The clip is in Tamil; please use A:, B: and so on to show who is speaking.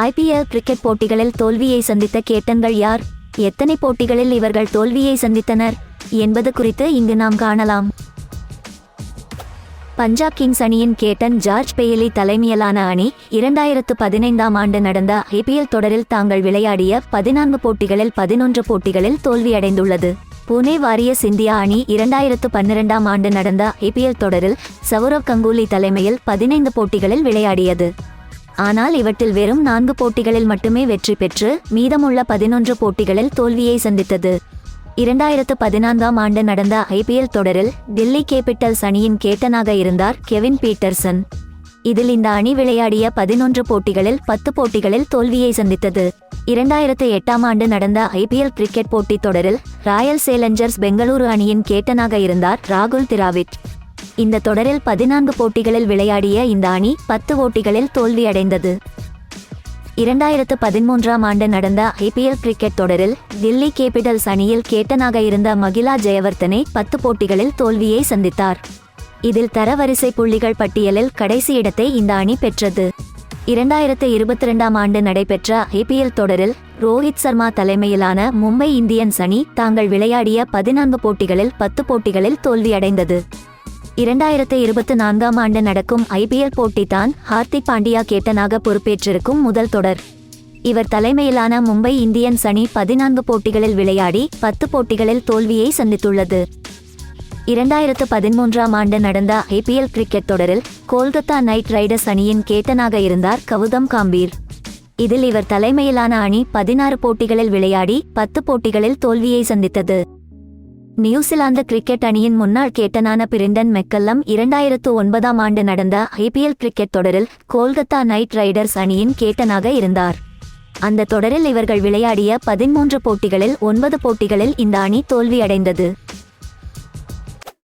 A: ஐபிஎல் கிரிக்கெட் போட்டிகளில் தோல்வியை சந்தித்த கேட்டன்கள் யார்? எத்தனை போட்டிகளில் இவர்கள் தோல்வியை சந்தித்தனர்? என்பது குறித்து இங்கு நாம் காணலாம். பஞ்சாப் கிங்ஸ் அணியின் கேட்டன் ஜார்ஜ் பெயிலி தலைமையிலான அணி இரண்டாயிரத்து பதினைந்தாம் ஆண்டு நடந்த ஐபிஎல் தொடரில் தாங்கள் விளையாடிய பதினான்கு போட்டிகளில் பதினொன்று போட்டிகளில் தோல்வியடைந்துள்ளது. புனே வாரியஸ் இந்தியா அணி இரண்டாயிரத்து பன்னிரெண்டாம் ஆண்டு நடந்த ஐபிஎல் தொடரில் சௌரவ் கங்குலி தலைமையில் பதினைந்து போட்டிகளில் விளையாடியது. ஆனால் இவற்றில் வெறும் நான்கு போட்டிகளில் மட்டுமே வெற்றி பெற்று மீதமுள்ள பதினொன்று போட்டிகளில் தோல்வியை சந்தித்தது. இரண்டாயிரத்து பதினான்காம் ஆண்டு நடந்த ஐபிஎல் தொடரில் டெல்லி கேபிட்டல்ஸ் அணியின் கேட்டனாக இருந்தார் கெவின் பீட்டர்சன். இதில் இந்த அணி விளையாடிய பதினொன்று போட்டிகளில் பத்து போட்டிகளில் தோல்வியை சந்தித்தது. இரண்டாயிரத்து எட்டாம் ஆண்டு நடந்த ஐபிஎல் கிரிக்கெட் போட்டித் தொடரில் ராயல் சேலஞ்சர்ஸ் பெங்களூரு அணியின் கேட்டனாக இருந்தார் ராகுல் திராவிட். இந்த தொடரில் பதினான்கு போட்டிகளில் விளையாடிய இந்த அணி பத்து போட்டிகளில் தோல்வியடைந்தது. இரண்டாயிரத்து பதிமூன்றாம் ஆண்டு நடந்த ஐபிஎல் கிரிக்கெட் தொடரில் தில்லி கேபிட்டல்ஸ் அணியில் கேட்டனாக இருந்த மகிலா ஜெயவர்த்தனை பத்து போட்டிகளில் தோல்வியை சந்தித்தார். இதில் தரவரிசை புள்ளிகள் பட்டியலில் கடைசி இடத்தை இந்த அணி பெற்றது. இரண்டாயிரத்து இருபத்தி ரெண்டாம் ஆண்டு நடைபெற்ற ஐபிஎல் தொடரில் ரோஹித் சர்மா தலைமையிலான மும்பை இந்தியன்ஸ் அணி தாங்கள் விளையாடிய பதினான்கு போட்டிகளில் பத்து போட்டிகளில் தோல்வியடைந்தது. இரண்டாயிரத்து இருபத்தி நான்காம் ஆண்டு நடக்கும் ஐபிஎல் போட்டிதான் ஹார்திக் பாண்டியா கேப்டனாக பொறுப்பேற்றிருக்கும் முதல் தொடர். இவர் தலைமையிலான மும்பை இந்தியன்ஸ் அணி பதினான்கு போட்டிகளில் விளையாடி பத்து போட்டிகளில் தோல்வியை சந்தித்துள்ளது. இரண்டாயிரத்து பதிமூன்றாம் ஆண்டு நடந்த ஐபிஎல் கிரிக்கெட் தொடரில் கோல்கத்தா நைட் ரைடர்ஸ் அணியின் கேட்டனாக இருந்தார் கவுதம் காம்பீர். இதில் இவர் தலைமையிலான அணி பதினாறு போட்டிகளில் விளையாடி பத்து போட்டிகளில் தோல்வியை சந்தித்தது. நியூசிலாந்து கிரிக்கெட் அணியின் முன்னாள் கேட்டனான பிரிண்டன் மெக்கல்லம் இரண்டாயிரத்து ஒன்பதாம் ஆண்டு நடந்த ஐபிஎல் கிரிக்கெட் தொடரில் கோல்கத்தா நைட் ரைடர்ஸ் அணியின் கேட்டனாக இருந்தார். அந்த தொடரில் இவர்கள் விளையாடிய பதிமூன்று போட்டிகளில் ஒன்பது போட்டிகளில் இந்த அணி தோல்வியடைந்தது.